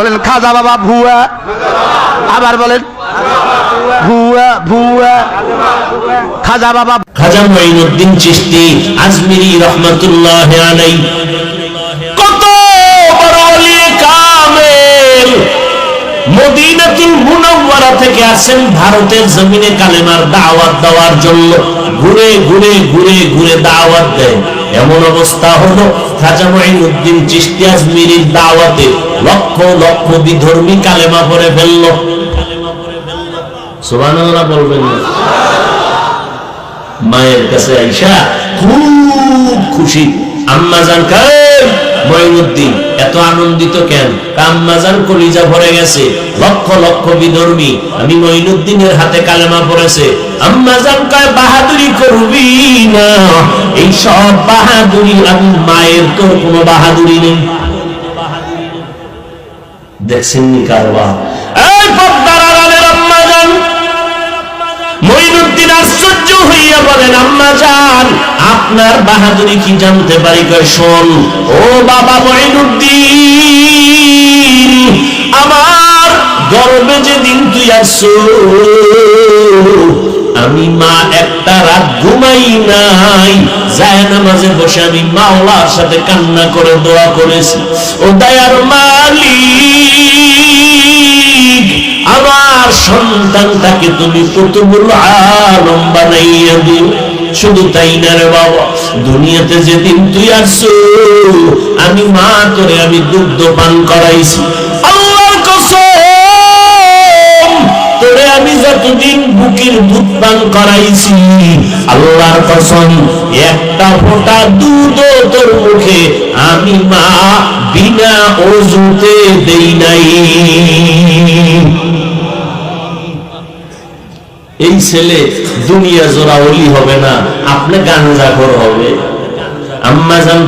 বলেন, খাজা বাবা, ভুয়া। আবার বলেন, ভুয়া ভুয়া। খাজা বাবা, খাজা চিশতি, আজমিরি রহমাতুল্লাহ কত বড় ওলি কামেল। মদিনাতুল মুনাওয়ারা থেকে আসেন ভারতের জমিনে কালেমার দাওয়াত দেওয়ার জন্য। ঘুরে ঘুরে ঘুরে ঘুরে দাওয়াত দেয়। এমন অবস্থা হলো খাজা মঈনুদ্দিন চিশতি আজমিরির দাওয়াতে লক্ষ লক্ষ বিধর্মী কালেমা পড়ে ফেলল। সুবহানাল্লাহ বলবেন মায়ের কাছে খুব খুশি আম্মাজান কায়েম মঈনুদ্দিন, এত আনন্দিত কেন? আম্মাজান কলিজা ভরে গেছে, লক্ষ লক্ষ বিধর্মী, আমি মঈনুদ্দিনের হাতে কালেমা পড়েছে আম্মাজান কয়, বাহাদুরি করবি না। এই সব বাহাদুরি আমি মায়ের তোর কোনো বাহাদুরি নেই। দেখছেন নি কারবা? আপনার বাহাদুরি কি জানতে পারি? শোন, ও বাবা মঈনুদ্দিন, আমার গর্বে যেদিন তুই আসছো, আমি মা একটা রাত ঘুমাই নাই। যায় নামাজে বসে আমি মাওলার সাথে কান্না করে দোয়া করেছি। ও দয়ার আমার তুমি কুতুবুল আলম বানাইয়া দিও। শুধু তাই না রে বাবা, দুনিয়াতে যেদিন তুই আসছো, আমি মা তোরে আমি দুগ্ধ পান করাইছি। বুকের দুধ পান করাইছি। আল্লাহর কসম, একটা ফোঁটা দুধ তোর মুখে আমি মা বিনা অজুতে দেই নাই। এই ছেলে দুনিয়া জোড়া অলি হবে না, আপনি গাঞ্জাখর হবে। আম্মা জান